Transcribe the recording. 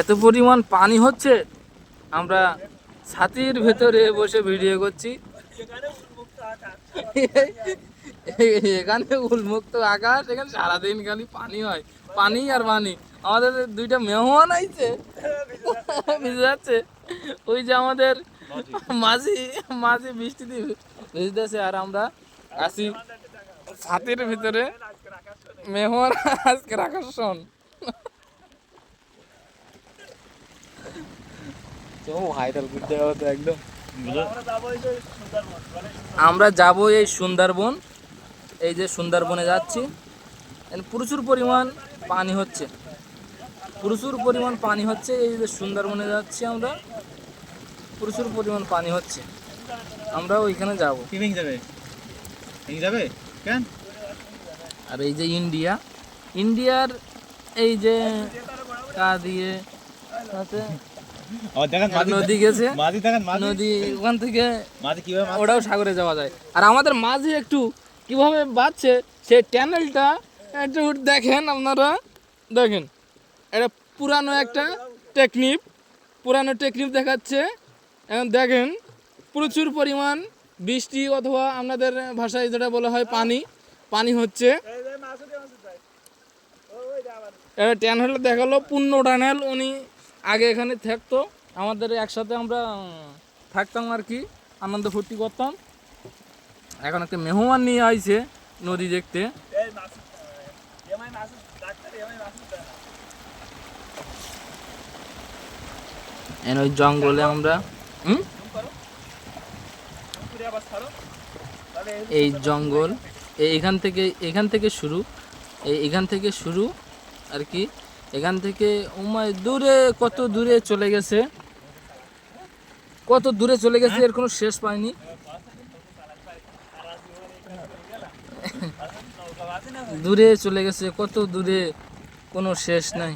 এত পরিমাণ পানি হচ্ছে। আমরা ছাতির ভেতরে বসে ভিডিও করছি। এখানে উন্মুক্ত আকাশ, এখানে সারাদিন খালি পানি হয়। পানি আর পানি। আমাদের দুইটা মেহমান আইছে। বুঝতে যাচ্ছে ওই যে আমাদের মাঝি মাঝি বৃষ্টি দিবে ভিজতেছে আর আমরা আসি ছাতির ভিতরে। মেহমান আজকের আকর্ষণ। আমরা যাব এই সুন্দরবন এই যে সুন্দরবনে যাচ্ছি। প্রচুর পরিমাণ পানি হচ্ছে। প্রচুর পরিমাণ পানি হচ্ছে এই যে সুন্দরবনে যাচ্ছি আমরা। প্রচুর পরিমাণ পানি হচ্ছে। আমরা ওইখানে যাব। কি যাবে? যাবে? কেন? আর এই যে ইন্ডিয়া ইন্ডিয়ার এই যে কা দিয়ে দেখেন নদী গেছে। মাঝি দেখেন নদী ওখান থেকে মাঝি কীভাবে ওটাও সাগরে যাওয়া যায়। আর আমাদের মাঝে একটু কীভাবে বাঁচছে সেই ট্যানেলটা একটু দেখেন আপনারা। দেখেন এটা পুরানো একটা টেকনিক পুরানো টেকনিক দেখাচ্ছে। এখন দেখেন প্রচুর পরিমাণ বৃষ্টি অথবা আপনাদের ভাষায় যেটা বলা হয় পানি পানি হচ্ছে। এটা ট্যানেল দেখাল পূর্ণ ট্যানেল উনি আগে এখানে থাকতো, আমাদের একসাথে আমরা থাকতাম আর কি, আনন্দ ফুর্তি করতাম। এখন একটা মেহমান নিয়ে আইছে নদী দেখতে। ওই জঙ্গলে আমরা এই জঙ্গল এই এখান থেকে এখান থেকে শুরু এই এখান থেকে শুরু আর কি। এখান থেকে উমায় দূরে, কত দূরে চলে গেছে? কত দূরে চলে গেছে এর কোনো শেষ পায়নি। দূরে চলে গেছে, কত দূরে কোনো শেষ নাই।